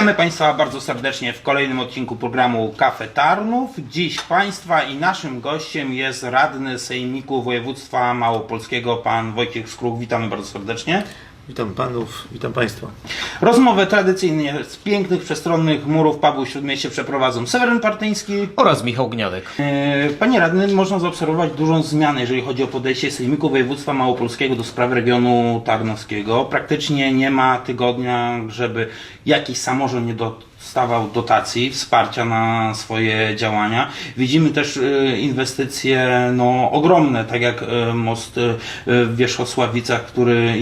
Witamy Państwa bardzo serdecznie w kolejnym odcinku programu Kafe Tarnów. Dziś Państwa i naszym gościem jest radny Sejmiku Województwa Małopolskiego, pan Wojciech Skruch. Witamy bardzo serdecznie. Witam panów, witam państwa. Rozmowę tradycyjnie z pięknych, przestronnych murów w Śródmieście przeprowadzą Seweryn Partyński. oraz Michał Gniadek. E, Panie radny, można zaobserwować dużą zmianę, jeżeli chodzi o podejście Sejmiku Województwa Małopolskiego do spraw regionu tarnowskiego. Praktycznie nie ma tygodnia, żeby jakiś samorząd nie dostawał dotacji, wsparcia na swoje działania. Widzimy też e, inwestycje no, ogromne, tak jak e, most e, w Wierzchosławicach, który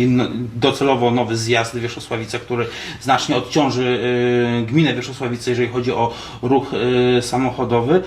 docelowo nowy zjazd w Wierzchosławicach, który znacznie odciąży gminę Wierzchosławice, jeżeli chodzi o ruch samochodowy.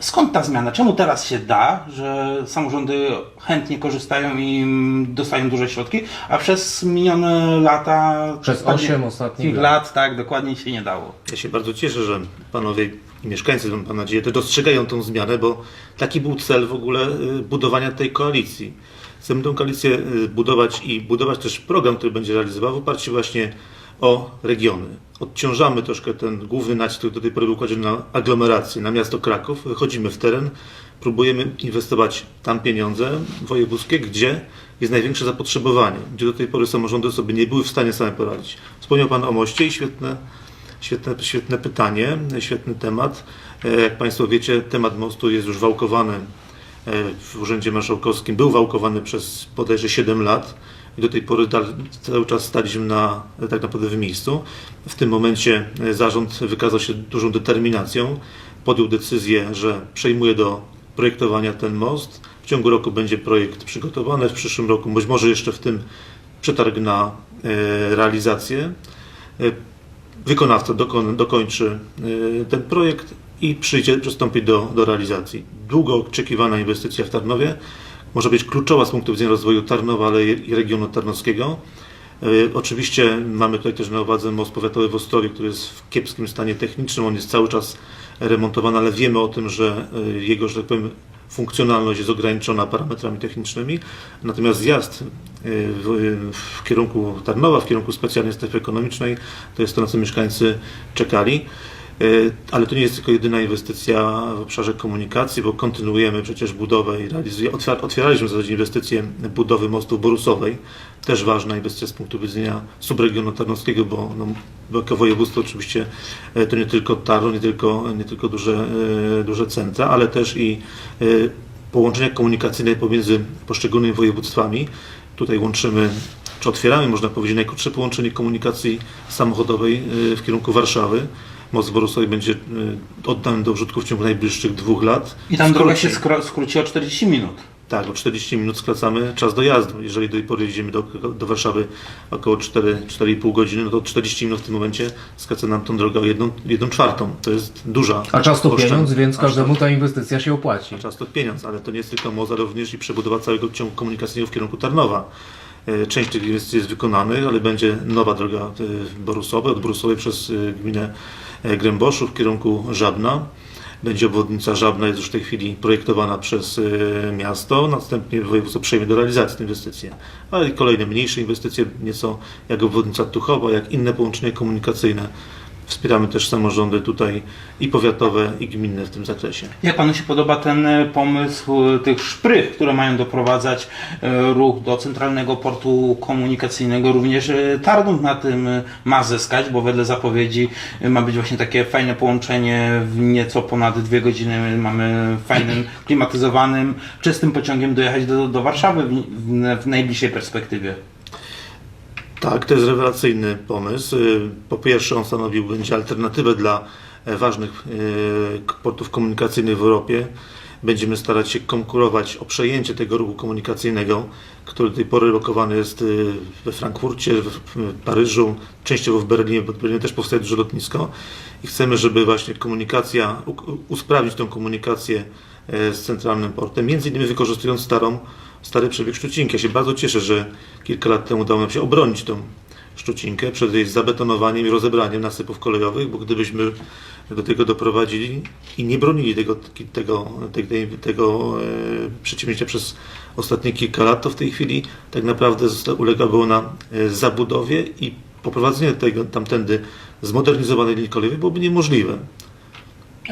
Skąd ta zmiana? Czemu teraz się da, że samorządy chętnie korzystają i dostają duże środki, a przez minione lata, Przez dokładnie osiem ostatnich tych lat. lat, tak, dokładnie się nie dało. Ja się bardzo cieszę, że panowie i mieszkańcy, mam nadzieję, też dostrzegają tą zmianę, bo taki był cel w ogóle y, budowania tej koalicji. Chcemy tę koalicję y, budować i budować też program, który będzie realizował w oparciu właśnie o regiony. Odciążamy troszkę ten główny nacisk, który do tej pory był kładziony na aglomerację, na miasto Kraków. Wychodzimy w teren, próbujemy inwestować tam pieniądze wojewódzkie, gdzie jest największe zapotrzebowanie, gdzie do tej pory samorządy sobie nie były w stanie same poradzić. Wspomniał Pan o moście i świetne, świetne, świetne pytanie, świetny temat. E, Jak Państwo wiecie, temat mostu jest już wałkowany e, w Urzędzie Marszałkowskim. Był wałkowany przez bodajże 7 lat do tej pory cały czas staliśmy na, tak naprawdę w miejscu. W tym momencie e, zarząd wykazał się dużą determinacją. Podjął decyzję, że przejmuje do projektowania ten most. W ciągu roku będzie projekt przygotowany, w przyszłym roku, być może jeszcze w tym przetarg na e, realizację. E, wykonawca dokon, dokończy ten projekt i przyjdzie, przystąpi do, do realizacji. Długo oczekiwana inwestycja w Tarnowie może być kluczowa z punktu widzenia rozwoju Tarnowa, ale i regionu tarnowskiego. Y, Oczywiście mamy tutaj też na uwadze most powiatowy w Ostrowie, który jest w kiepskim stanie technicznym. On jest cały czas remontowany, ale wiemy o tym, że y, jego, że tak powiem, funkcjonalność jest ograniczona parametrami technicznymi. Natomiast zjazd y, w, w kierunku Tarnowa, w kierunku specjalnej strefy ekonomicznej, to jest to, na co mieszkańcy czekali. Y, Ale to nie jest tylko jedyna inwestycja w obszarze komunikacji, bo kontynuujemy przecież budowę i realizujemy. Otwier- Otwieraliśmy w zasadzie inwestycję budowy mostu Borusowej. Też ważna inwestycja z punktu widzenia subregionu tarnowskiego, bo, no, jako województwo oczywiście e, to nie tylko Tarno, nie tylko, nie tylko duże, e, duże centra, ale też i e, połączenia komunikacyjne pomiędzy poszczególnymi województwami. Tutaj łączymy, czy otwieramy, można powiedzieć, najkrótsze połączenie komunikacji samochodowej e, w kierunku Warszawy. Most Borusowy będzie e, oddany do użytku w ciągu najbliższych dwóch lat. I tam droga się skróci o 40 minut. tak, o 40 minut skracamy czas dojazdu. Jeżeli do tej pory jedziemy do, do Warszawy około 4, 4,5 godziny, no to 40 minut w tym momencie skraca nam tą drogę o 1, jedną czwartą. To jest duża A czas to pieniądz, więc A każdemu czas- ta inwestycja się opłaci. a czas to pieniądz, ale to nie jest tylko MOZ, ale również i przebudowa całego ciągu komunikacyjnego w kierunku Tarnowa. E, Część tych inwestycji jest wykonanych, ale będzie nowa droga e, Borusowa, od Borusowej przez e, gminę e, Gręboszów w kierunku Żabna. Będzie obwodnica Żabna, jest już w tej chwili projektowana przez e, miasto, następnie województwo przejmie do realizacji tę inwestycję. Ale kolejne mniejsze inwestycje, nieco jak obwodnica Tuchowa, jak inne połączenia komunikacyjne. Wspieramy też samorządy tutaj i powiatowe, i gminne w tym zakresie. Jak panu się podoba ten e, pomysł e, tych szprych, które mają doprowadzać e, ruch do centralnego portu komunikacyjnego? Również Tarnów na tym ma zyskać, bo wedle zapowiedzi ma być właśnie takie fajne połączenie w nieco ponad dwie godziny. Mamy fajnym, klimatyzowanym, czystym pociągiem dojechać do, do Warszawy w, w najbliższej perspektywie. Tak, to jest rewelacyjny pomysł. Y, Po pierwsze, on stanowił będzie alternatywę dla e, ważnych e, portów komunikacyjnych w Europie. Będziemy starać się konkurować o przejęcie tego ruchu komunikacyjnego, który do tej pory lokowany jest y, we Frankfurcie, w Paryżu, częściowo w Berlinie, bo w Berlinie też powstaje duże lotnisko. I chcemy, żeby właśnie komunikacja, usprawnić tę komunikację e, z centralnym portem, między innymi wykorzystując starą, stary przebieg Szczucinki. Ja się bardzo cieszę, że kilka lat temu udało nam się obronić tą Szczucinkę przed jej zabetonowaniem i rozebraniem nasypów kolejowych, bo gdybyśmy do tego doprowadzili i nie bronili tego, tego, tego, tego e, przedsięwzięcia przez ostatnie kilka lat, to w tej chwili tak naprawdę ulegało ona e, zabudowie i poprowadzenie tego tamtędy zmodernizowanej linii kolejowej byłoby niemożliwe.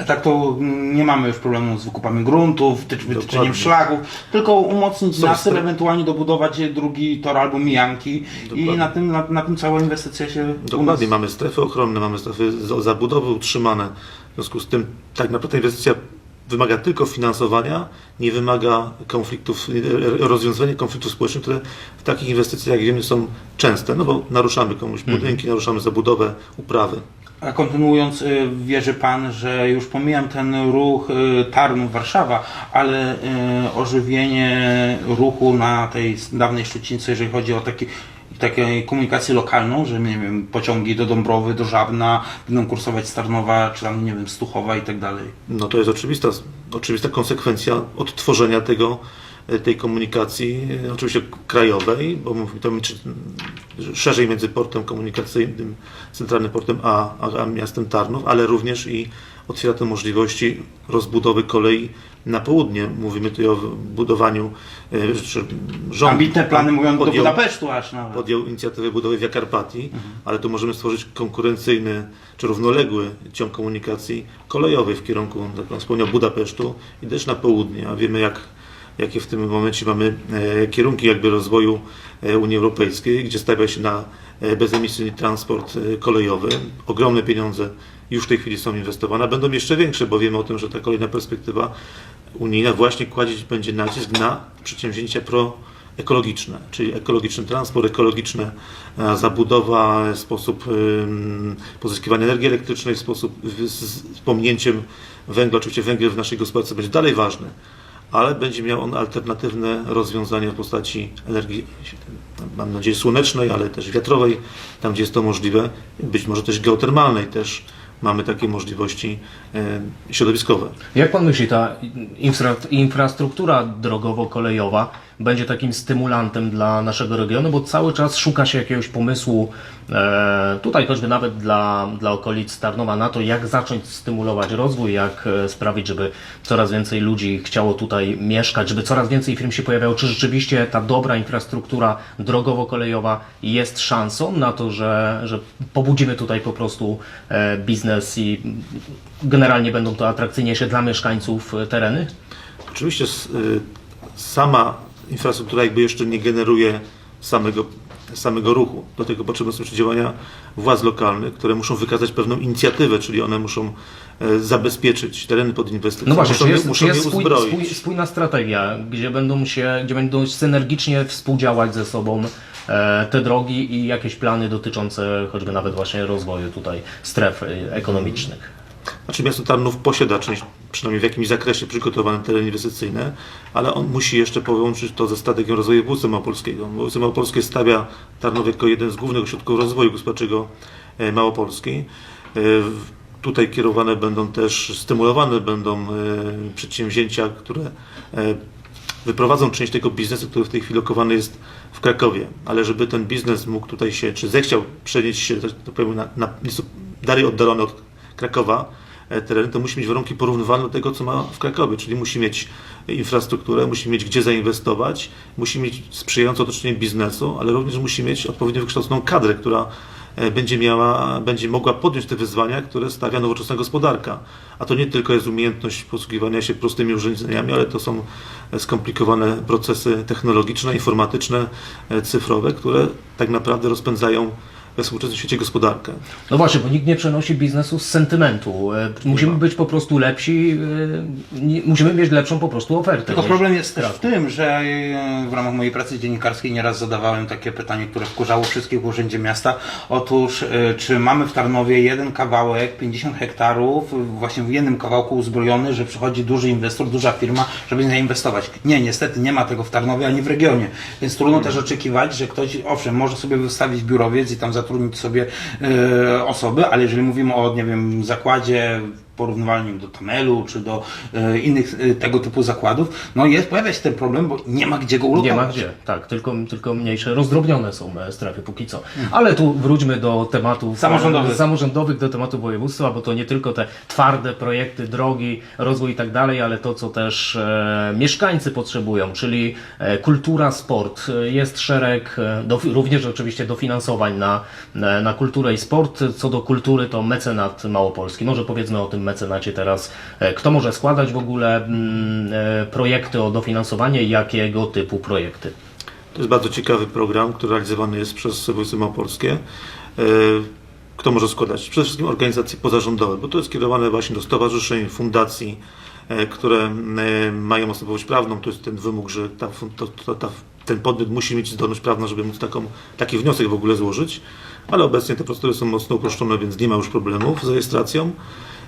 A tak to mm, nie mamy już problemu z wykupami gruntów, wytyc- wytyczeniem szlaków, tylko umocnić nasyp, ewentualnie dobudować drugi tor albo mijanki Dokładnie. i na tym, na, na tym cała inwestycja się Dokładnie, nas... mamy strefy ochronne, mamy strefy zabudowy utrzymane. W związku z tym tak naprawdę inwestycja wymaga tylko finansowania, nie wymaga konfliktów, rozwiązywania konfliktów społecznych, które w takich inwestycjach, jak wiemy, są częste, no bo naruszamy komuś budynki, naruszamy zabudowę, uprawy. A kontynuując, y, wierzy Pan, że już pomijam ten ruch y, Tarnów-Warszawa, ale y, ożywienie ruchu na tej dawnej Szczucince, jeżeli chodzi o taki, taką komunikację lokalną, że nie wiem, pociągi do Dąbrowy, do Żabna będą kursować z Tarnowa, czy tam, nie wiem, Stuchowa i tak dalej. No to jest oczywista, oczywista konsekwencja odtworzenia tego, tej komunikacji, e, oczywiście krajowej, bo mówimy szerzej między portem komunikacyjnym, centralnym portem a, a, miastem Tarnów, ale również i otwiera to możliwości rozbudowy kolei na południe. Mówimy tu o budowaniu, e, czy rząd Ambitne plany mówią do podjął- Budapesztu aż nawet. podjął inicjatywę budowy Via Carpati, ale tu możemy stworzyć konkurencyjny czy równoległy ciąg komunikacji kolejowej w kierunku, tak jak pan wspomniał, Budapesztu i też na południe, a wiemy jak, jakie w tym momencie mamy e, kierunki jakby rozwoju e, Unii Europejskiej, gdzie stawia się na e, bezemisyjny transport kolejowy. Ogromne pieniądze już w tej chwili są inwestowane, będą jeszcze większe, bo wiemy o tym, że ta kolejna perspektywa unijna właśnie kładzie będzie nacisk na przedsięwzięcia pro ekologiczne, czyli ekologiczny transport, ekologiczna zabudowa, sposób pozyskiwania energii elektrycznej, sposób z pominięciem węgla. Oczywiście węgiel w naszej gospodarce będzie dalej ważny, ale będzie miał on alternatywne rozwiązania w postaci energii, mam nadzieję, słonecznej, ale też wiatrowej, tam gdzie jest to możliwe, być może też geotermalnej też mamy takie możliwości e, środowiskowe. Jak pan myśli, ta infra, infrastruktura drogowo-kolejowa będzie takim stymulantem dla naszego regionu, bo cały czas szuka się jakiegoś pomysłu, e, tutaj choćby nawet dla, dla okolic Tarnowa, na to, jak zacząć stymulować rozwój, jak e, sprawić, żeby coraz więcej ludzi chciało tutaj mieszkać, żeby coraz więcej firm się pojawiało. Czy rzeczywiście ta dobra infrastruktura drogowo-kolejowa jest szansą na to, że, że pobudzimy tutaj po prostu e, biznes i generalnie będą to atrakcyjniejsze dla mieszkańców tereny? Oczywiście y, sama infrastruktura jakby jeszcze nie generuje samego, samego ruchu. Do tego potrzebne są działania władz lokalnych, które muszą wykazać pewną inicjatywę, czyli one muszą e, zabezpieczyć tereny pod inwestycje. No właśnie, muszą czy je- jest, muszą czy jest spój, spój, spójna strategia, gdzie będą się, gdzie będą synergicznie współdziałać ze sobą e, te drogi i jakieś plany dotyczące choćby nawet właśnie rozwoju tutaj stref e, ekonomicznych? Znaczy miasto Tarnów posiada część, przynajmniej w jakimś zakresie przygotowane tereny inwestycyjne, ale on musi jeszcze połączyć to ze strategią rozwoju województwa małopolskiego. Województwo małopolskie stawia Tarnów jako jeden z głównych ośrodków rozwoju gospodarczego e, Małopolski. E, Tutaj kierowane będą też, stymulowane będą e, przedsięwzięcia, które wyprowadzą część tego biznesu, który w tej chwili lokowany jest w Krakowie. Ale żeby ten biznes mógł tutaj się, czy zechciał przenieść się, tak powiem, na, na dalej oddalony od Krakowa tereny, to musi mieć warunki porównywalne do tego, co ma w Krakowie, czyli musi mieć infrastrukturę, musi mieć gdzie zainwestować, musi mieć sprzyjające otoczenie biznesu, ale również musi mieć odpowiednio wykształconą kadrę, która e, będzie miała, będzie mogła podjąć te wyzwania, które stawia nowoczesna gospodarka. A to nie tylko jest umiejętność posługiwania się prostymi urządzeniami, ale to są e, skomplikowane procesy technologiczne, informatyczne, e, cyfrowe, które tak naprawdę rozpędzają we współczesnym świecie gospodarkę. No właśnie, bo nikt nie przenosi biznesu z sentymentu. E, Musimy być po prostu lepsi, e, musimy mieć lepszą po prostu ofertę. Tylko problem jest też w tym, że e, w ramach mojej pracy dziennikarskiej nieraz zadawałem takie pytanie, które wkurzało wszystkich w Urzędzie Miasta. Otóż, czy mamy w Tarnowie jeden kawałek, 50 hektarów, właśnie w jednym kawałku uzbrojony, że przychodzi duży inwestor, duża firma, żeby zainwestować? Nie, niestety nie ma tego w Tarnowie ani w regionie. Więc trudno też oczekiwać, że ktoś, owszem, może sobie wystawić biurowiec i tam zatrudnić sobie e, osoby, ale jeżeli mówimy o, nie wiem, zakładzie porównywalnym do Tamelu czy do e, innych e, tego typu zakładów, no jest, pojawia się ten problem, bo nie ma gdzie go ulokować. Nie ma gdzie, tak, tylko, tylko mniejsze, rozdrobnione są e, strefy póki co. Ale tu wróćmy do tematów Samorządowych. e, samorządowych, do tematu województwa, bo to nie tylko te twarde projekty, drogi, rozwój i tak dalej, ale to, co też e, mieszkańcy potrzebują, czyli e, kultura, sport. Jest szereg, do, również oczywiście dofinansowań na, na, na kulturę i sport. Co do kultury, to mecenat małopolski. Może powiedzmy o tym mecenacie teraz. E, Kto może składać w ogóle mm, e, projekty o dofinansowanie jakiego typu projekty? To jest bardzo ciekawy program, który realizowany jest przez województwo małopolskie. E, Kto może składać? Przede wszystkim organizacje pozarządowe, bo to jest kierowane właśnie do stowarzyszeń, fundacji, które mają osobowość prawną. To jest ten wymóg, że ta, to, to, ta, ten podmiot musi mieć zdolność prawną, żeby móc taką, taki wniosek w ogóle złożyć. Ale obecnie te procedury są mocno uproszczone, więc nie ma już problemów z rejestracją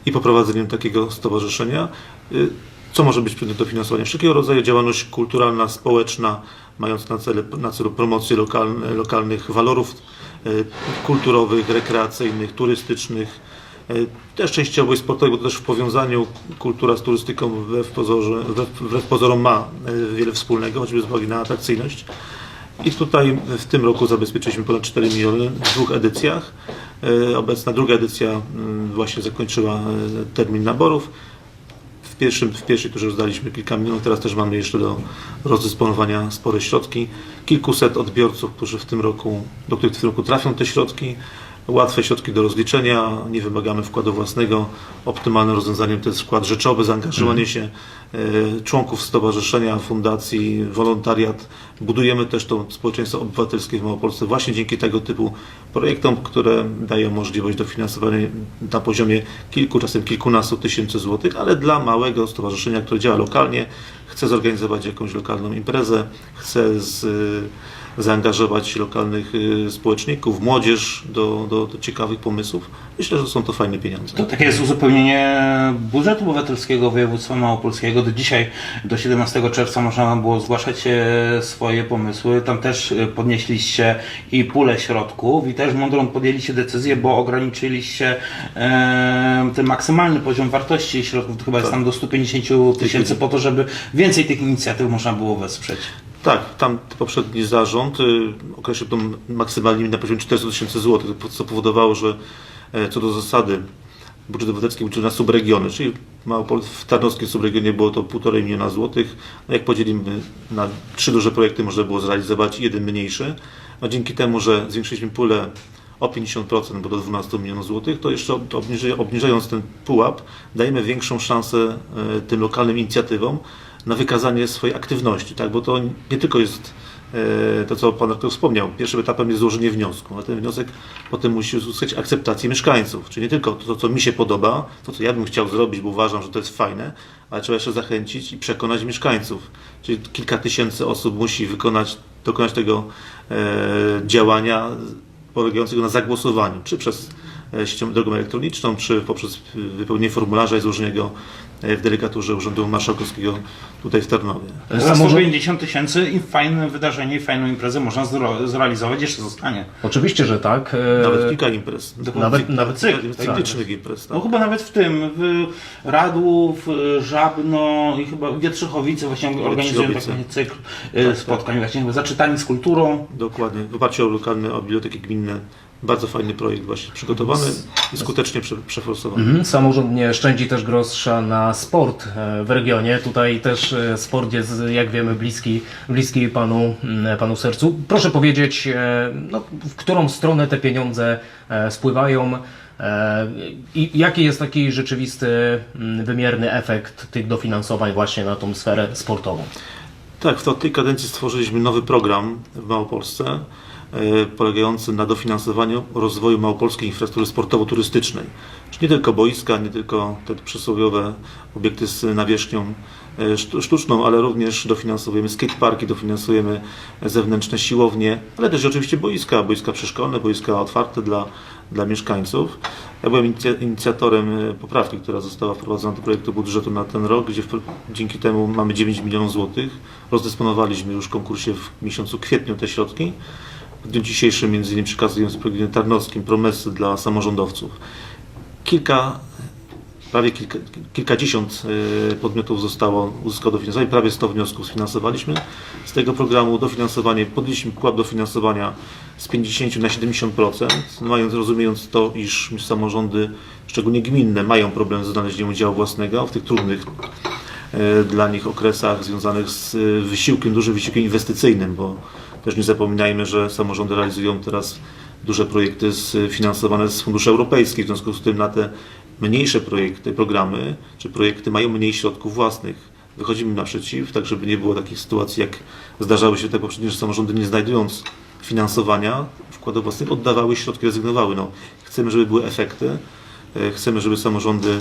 i poprowadzeniem takiego stowarzyszenia. Y, Co może być przedmiotem dofinansowania? Wszelkiego rodzaju działalność kulturalna, społeczna, mając na, cele, na celu promocję lokalne, lokalnych walorów y, kulturowych, rekreacyjnych, turystycznych, y, też częściowo i sportowych, bo to też w powiązaniu kultura z turystyką wbrew, pozorze, ma wiele wspólnego, choćby z uwagi na atrakcyjność. I tutaj w tym roku zabezpieczyliśmy ponad 4 miliony w dwóch edycjach. E, Obecna druga edycja właśnie zakończyła e, termin naborów. W, pierwszym, w pierwszej turze rozdaliśmy kilka milionów, teraz też mamy jeszcze do rozdysponowania spore środki. Kilkuset odbiorców, którzy w tym roku, do których w tym roku trafią te środki. Łatwe środki do rozliczenia, nie wymagamy wkładu własnego. Optymalnym rozwiązaniem to jest wkład rzeczowy, zaangażowanie się e, członków stowarzyszenia, fundacji, wolontariat. Budujemy też to społeczeństwo obywatelskie w Małopolsce właśnie dzięki tego typu projektom, które dają możliwość dofinansowania na poziomie kilku, czasem kilkunastu tysięcy złotych, ale dla małego stowarzyszenia, które działa lokalnie, chce zorganizować jakąś lokalną imprezę, chce z, zaangażować lokalnych y, społeczników, młodzież do, do, do ciekawych pomysłów. Myślę, że są to fajne pieniądze. To takie jest uzupełnienie budżetu obywatelskiego województwa małopolskiego. Do dzisiaj, do 17 czerwca można było zgłaszać e, swoje pomysły. Tam też e, podnieśliście i pulę środków i też mądrą podjęliście decyzję, bo ograniczyliście e, ten maksymalny poziom wartości środków, to chyba jest tam do 150 tysięcy po to, żeby więcej tych inicjatyw można było wesprzeć. Tak, tam poprzedni zarząd y, określił to maksymalnie na poziomie 400 tysięcy złotych, co powodowało, że e, co do zasady budżet obywatelski liczył na subregiony, czyli w Tarnowskim subregionie było to 1,5 miliona złotych. No jak podzielimy na trzy duże projekty, można było zrealizować jeden mniejszy. No dzięki temu, że zwiększyliśmy pulę o 50%, bo do 12 milionów złotych, to jeszcze obniżając ten pułap, dajemy większą szansę e, tym lokalnym inicjatywom na wykazanie swojej aktywności, tak? bo to nie tylko jest e, to, co Pan doktor wspomniał. Pierwszym etapem jest złożenie wniosku, a ten wniosek potem musi uzyskać akceptację mieszkańców, czyli nie tylko to, co mi się podoba, to, co ja bym chciał zrobić, bo uważam, że to jest fajne, ale trzeba jeszcze zachęcić i przekonać mieszkańców. Czyli kilka tysięcy osób musi wykonać, dokonać tego e, działania polegającego na zagłosowaniu, czy przez e, drogą elektroniczną, czy poprzez wypełnienie formularza i złożenie go w delegaturze Urzędu Marszałkowskiego tutaj w Tarnowie. Za Samorząd- 150 tysięcy i fajne wydarzenie, i fajną imprezę można zro- zrealizować, jeszcze zostanie. Oczywiście, że tak. e, Nawet kilka imprez. Nawet- nawet cykl, kilka licznych imprez. Tak. No chyba nawet w tym, w Radłów, y, Żabno i chyba Wietrzychowice właśnie organizują Wietrzychowice. taki cykl y, spotkań właśnie chyba zaczytani z kulturą. Dokładnie. W oparciu o lokalne o biblioteki gminne. Bardzo fajny projekt właśnie przygotowany i skutecznie prze, przeforsowany. Mhm, Samorząd nie szczędzi też grosza na sport e, w regionie. Tutaj też e, sport jest, jak wiemy, bliski, bliski panu, mm, panu sercu. Proszę powiedzieć, e, no, w którą stronę te pieniądze spływają i jaki jest taki rzeczywisty, mm, wymierny efekt tych dofinansowań właśnie na tą sferę sportową? Tak, w tej kadencji stworzyliśmy nowy program w Małopolsce polegający na dofinansowaniu rozwoju małopolskiej infrastruktury sportowo-turystycznej. Czyli nie tylko boiska, nie tylko te przysłowiowe obiekty z nawierzchnią e, sztu- sztuczną, ale również dofinansujemy skateparki, dofinansujemy zewnętrzne siłownie, ale też oczywiście boiska, boiska przeszkolne, boiska otwarte dla, dla mieszkańców. Ja byłem inicja- inicjatorem e, poprawki, która została wprowadzona do projektu budżetu na ten rok, gdzie dzięki temu mamy 9 milionów złotych. Rozdysponowaliśmy już w konkursie w miesiącu kwietniu te środki. W dniu dzisiejszym między innymi przekazujemy z programie tarnowskim promesy dla samorządowców. Kilka prawie kilka, kilkadziesiąt e, podmiotów zostało uzyskało dofinansowanie, prawie 100 wniosków sfinansowaliśmy z tego programu. Dofinansowanie, podnieśliśmy pułap dofinansowania z 50 na 70%, mając, rozumiejąc to, iż samorządy, szczególnie gminne, mają problem z znalezieniem udziału własnego w tych trudnych e, dla nich okresach związanych z e, wysiłkiem, dużym wysiłkiem inwestycyjnym, bo też nie zapominajmy, że samorządy realizują teraz duże projekty z- finansowane z funduszy europejskich, w związku z tym na te mniejsze projekty, programy czy projekty mają mniej środków własnych. Wychodzimy naprzeciw, tak żeby nie było takich sytuacji, jak zdarzały się te poprzednie, że samorządy nie znajdując finansowania wkładu własnego oddawały środki, rezygnowały. No, chcemy, żeby były efekty, E, Chcemy, żeby samorządy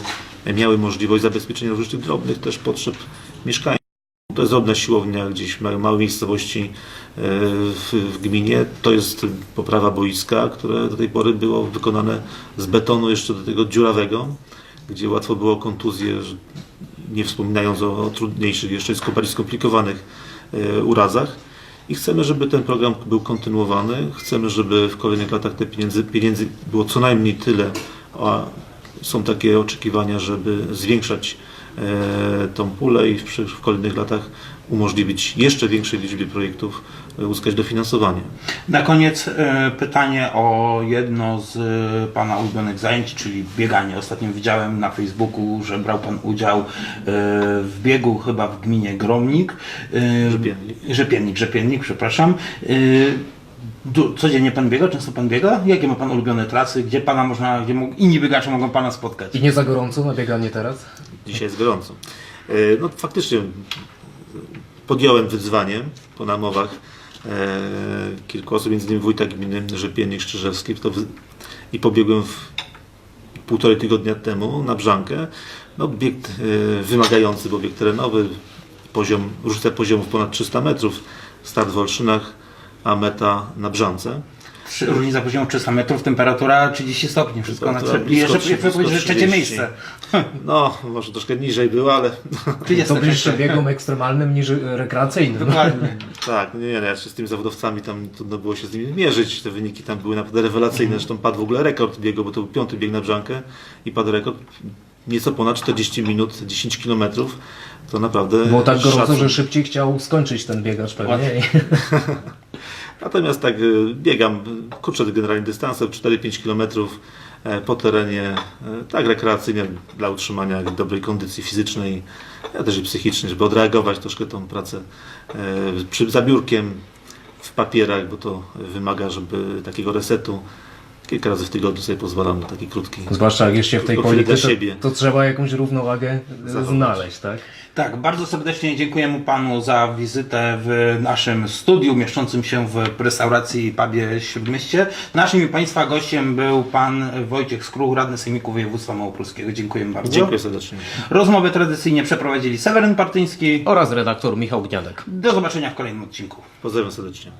miały możliwość zabezpieczenia różnych drobnych też potrzeb mieszkańców. To jest drobna siłownia gdzieś w małej miejscowości e, w, gminie. To jest poprawa boiska, które do tej pory było wykonane z betonu jeszcze do tego dziurawego, gdzie łatwo było kontuzje, nie wspominając o, trudniejszych, jeszcze bardziej skomplikowanych e, urazach. I chcemy, żeby ten program był kontynuowany. Chcemy, żeby w kolejnych latach te pieniędzy, pieniędzy było co najmniej tyle, a są takie oczekiwania, żeby zwiększać e, tą pulę i w, w kolejnych latach umożliwić jeszcze większej liczbie projektów e, uzyskać dofinansowanie. Na koniec e, pytanie o jedno z e, Pana ulubionych zajęć, czyli bieganie. Ostatnio widziałem na Facebooku, że brał Pan udział e, w biegu chyba w gminie Gromnik. E, Rzepiennik. Rzepiennik, Rzepiennik, przepraszam. Du- Codziennie Pan biega? Często Pan biega? Jakie ma Pan ulubione trasy? Gdzie Pana można, gdzie mógł- inni biegacze mogą Pana spotkać? I nie za gorąco na bieganie teraz? Dzisiaj jest gorąco. E, No faktycznie podjąłem wyzwanie po namowach e, kilku osób, między innymi wójta gminy Rzepiennik Szczerzewski to wy- i pobiegłem w półtorej tygodnia temu na Brzankę. No, bieg e, wymagający, bo bieg terenowy, poziom, różnica poziomów ponad 300 metrów, start w Olszynach, a meta na Brzance. Różnica poziomu 300 metrów, temperatura 30 stopni, wszystko na Temperatura jeszcze blisko jeszcze powiedzieć, że trzecie 30. miejsce. No, może troszkę niżej było, ale 30 To bliższe biegom ekstremalnym niż rekreacyjnym. Dokładnie. Tak, nie, nie, ja się z tymi zawodowcami tam trudno było się z nimi mierzyć. Te wyniki tam były naprawdę rewelacyjne. Zresztą padł w ogóle rekord biegu, bo to był piąty bieg na brzankę i padł rekord nieco ponad 40 minut, 10 kilometrów. To naprawdę. Było tak gorąco, szacun. że szybciej chciał skończyć ten biegacz pewnie. Natomiast tak y, biegam, kurczę generalnie dystansem 4-5 kilometrów e, po terenie, e, tak rekreacyjnie dla utrzymania dobrej kondycji fizycznej, a też i psychicznej, żeby odreagować troszkę tą pracę e, przy, za biurkiem, w papierach, bo to wymaga, żeby takiego resetu kilka razy w tygodniu sobie pozwalam na taki krótki. Zwłaszcza jak jeszcze w tej polityce, to, to trzeba jakąś równowagę e, Zachować. znaleźć, tak? Tak, bardzo serdecznie dziękujemy Panu za wizytę w naszym studiu mieszczącym się w restauracji i pubie Śródmieście. Naszym i Państwa gościem był Pan Wojciech Skruch, radny Sejmiku Województwa Małopolskiego. Dziękujemy bardzo. Dziękuję serdecznie. Rozmowę tradycyjnie przeprowadzili Seweryn Partyński. Oraz redaktor Michał Gniadek. Do zobaczenia w kolejnym odcinku. Pozdrawiam serdecznie.